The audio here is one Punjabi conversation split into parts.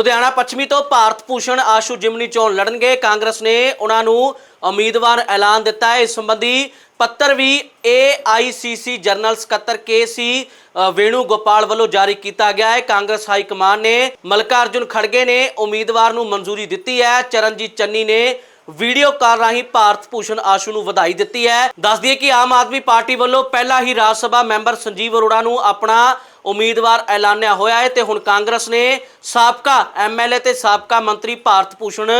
ਲੁਧਿਆਣਾ ਪੱਛਮੀ ਤੋਂ ਭਾਰਤ ਭੂਸ਼ਣ ਆਸ਼ੂ ਜਿਮਨੀ ਚੋਣ ਲੜਨਗੇ। ਕਾਂਗਰਸ ਨੇ ਉਹਨਾਂ ਨੂੰ ਉਮੀਦਵਾਰ ਐਲਾਨ ਦਿੱਤਾ ਹੈ। ਇਸ ਸੰਬੰਧੀ ਪੱਤਰ ਵੀ AICC ਜਨਰਲ ਸਕੱਤਰ ਕੇਸੀ ਵੇਣੂ ਗੋਪਾਲ ਵੱਲੋਂ ਜਾਰੀ ਕੀਤਾ ਗਿਆ ਹੈ। ਕਾਂਗਰਸ ਹਾਈ ਕਮਾਨ ਨੇ ਮਲਕਾ ਅਰਜੁਨ ਖੜਗੇ ਨੇ ਉਮੀਦਵਾਰ ਨੂੰ ਮਨਜ਼ੂਰੀ ਦਿੱਤੀ ਹੈ। ਚਰਨਜੀਤ ਚੰਨੀ ਨੇ ਵੀਡੀਓ ਕਾਲ ਰਾਹੀਂ ਭਾਰਤ ਭੂਸ਼ਣ ਆਸ਼ੂ ਨੂੰ ਵਧਾਈ ਦਿੱਤੀ ਹੈ। ਦੱਸ ਦਈਏ ਕਿ ਆਮ ਆਦਮੀ ਪਾਰਟੀ ਵੱਲੋਂ ਪਹਿਲਾਂ ਹੀ ਰਾਜ ਸਭਾ ਮੈਂਬਰ ਸੰਜੀਵ ਅਰੋੜਾ ਨੂੰ ਆਪਣਾ ਉਮੀਦਵਾਰ ਐਲਾਨਿਆ ਹੋਇਆ ਹੈ ਤੇ ਹੁਣ ਕਾਂਗਰਸ ਨੇ ਸਾਬਕਾ ਐਮਐਲਏ ਤੇ ਸਾਬਕਾ ਮੰਤਰੀ ਭਾਰਤ ਭੂਸ਼ਣ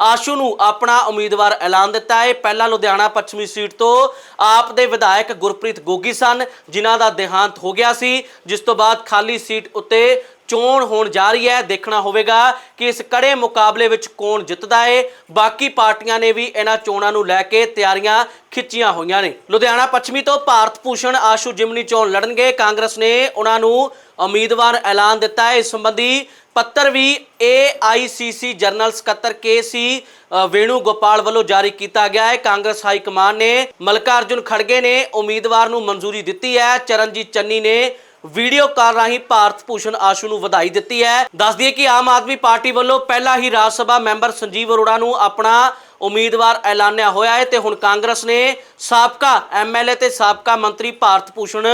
ਆਸ਼ੂ ਨੂੰ ਆਪਣਾ ਉਮੀਦਵਾਰ ਐਲਾਨ ਦਿੱਤਾ ਹੈ। ਪਹਿਲਾਂ ਲੁਧਿਆਣਾ ਪੱਛਮੀ ਸੀਟ ਤੋਂ ਆਪ ਦੇ ਵਿਧਾਇਕ ਗੁਰਪ੍ਰੀਤ ਗੋਗੀ ਸਨ, ਜਿਨ੍ਹਾਂ ਦਾ ਦੇਹਾਂਤ ਹੋ ਗਿਆ ਸੀ, ਜਿਸ ਤੋਂ ਬਾਅਦ ਖਾਲੀ ਸੀਟ ਉੱਤੇ ਚੋਣ ਹੋਣ ਜਾ ਰਹੀ ਹੈ। ਦੇਖਣਾ ਹੋਵੇਗਾ ਕਿ ਇਸ ਕੜੇ ਮੁਕਾਬਲੇ ਵਿੱਚ ਕੌਣ ਜਿੱਤਦਾ ਹੈ ਬਾਕੀ ਪਾਰਟੀਆਂ ਨੇ ਵੀ ਇਹਨਾਂ ਚੋਣਾਂ ਨੂੰ ਲੈ ਕੇ ਤਿਆਰੀਆਂ ਖਿੱਚੀਆਂ ਹੋਈਆਂ ਨੇ। ਲੁਧਿਆਣਾ ਪੱਛਮੀ ਤੋਂ ਭਾਰਤ ਭੂਸ਼ਣ ਆਸ਼ੂ ਜਿਮਨੀ ਚੋਣ ਲੜਨਗੇ। ਕਾਂਗਰਸ ਨੇ ਉਹਨਾਂ ਨੂੰ ਉਮੀਦਵਾਰ ਐਲਾਨ ਦਿੱਤਾ ਹੈ ਇਸ ਸੰਬੰਧੀ ਪੱਤਰ ਵੀ AICC ਜਨਰਲ ਸਕੱਤਰ ਕੇਸੀ ਵੇਣੂ ਗੋਪਾਲ ਵੱਲੋਂ ਜਾਰੀ ਕੀਤਾ ਗਿਆ ਹੈ ਕਾਂਗਰਸ ਹਾਈ ਕਮਾਨ ਨੇ ਮਲਕਾ ਅਰਜੁਨ ਖੜਗੇ ਨੇ ਉਮੀਦਵਾਰ ਨੂੰ ਮਨਜ਼ੂਰੀ ਦਿੱਤੀ ਹੈ। ਚਰਨਜੀਤ ਚੰਨੀ ਨੇ ਵੀਡੀਓ ਕਾਲ ਰਾਹੀਂ ਭਾਰਤ ਭੂਸ਼ਣ ਆਸ਼ੂ ਨੂੰ ਵਧਾਈ ਦਿੱਤੀ ਹੈ। ਦੱਸ ਦਈਏ ਕਿ ਆਮ ਆਦਮੀ ਪਾਰਟੀ ਵੱਲੋਂ ਪਹਿਲਾਂ ਹੀ ਰਾਜ ਸਭਾ ਮੈਂਬਰ ਸੰਜੀਵ ਅਰੋੜਾ ਨੂੰ ਆਪਣਾ ਉਮੀਦਵਾਰ ਐਲਾਨਿਆ ਹੋਇਆ ਹੈ ਤੇ ਹੁਣ ਕਾਂਗਰਸ ਨੇ ਸਾਬਕਾ ਐਮਐਲਏ ਤੇ ਸਾਬਕਾ ਮੰਤਰੀ ਭਾਰਤ ਭੂਸ਼ਣ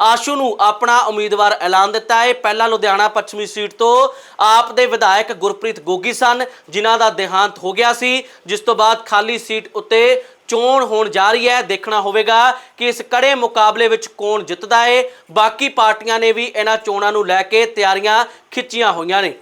ਆਸ਼ੂ ਨੂੰ ਆਪਣਾ ਉਮੀਦਵਾਰ ਐਲਾਨ ਦਿੱਤਾ ਹੈ। ਪਹਿਲਾਂ ਲੁਧਿਆਣਾ ਪੱਛਮੀ ਸੀਟ ਤੋਂ ਆਪ ਦੇ ਵਿਧਾਇਕ ਗੁਰਪ੍ਰੀਤ ਗੋਗੀ ਸਨ, ਜਿਨ੍ਹਾਂ ਦਾ ਦੇਹਾਂਤ ਹੋ ਗਿਆ ਸੀ, ਜਿਸ ਤੋਂ ਬਾਅਦ ਖਾਲੀ ਸੀਟ ਉੱਤੇ ਚੋਣ ਹੋਣ ਜਾ ਰਹੀ ਹੈ। ਦੇਖਣਾ ਹੋਵੇਗਾ ਕਿ ਇਸ ਕੜੇ ਮੁਕਾਬਲੇ ਵਿੱਚ ਕੌਣ ਜਿੱਤਦਾ ਹੈ ਬਾਕੀ ਪਾਰਟੀਆਂ ਨੇ ਵੀ ਇਹਨਾਂ ਚੋਣਾਂ ਨੂੰ ਲੈ ਕੇ ਤਿਆਰੀਆਂ ਖਿੱਚੀਆਂ ਹੋਈਆਂ ਨੇ।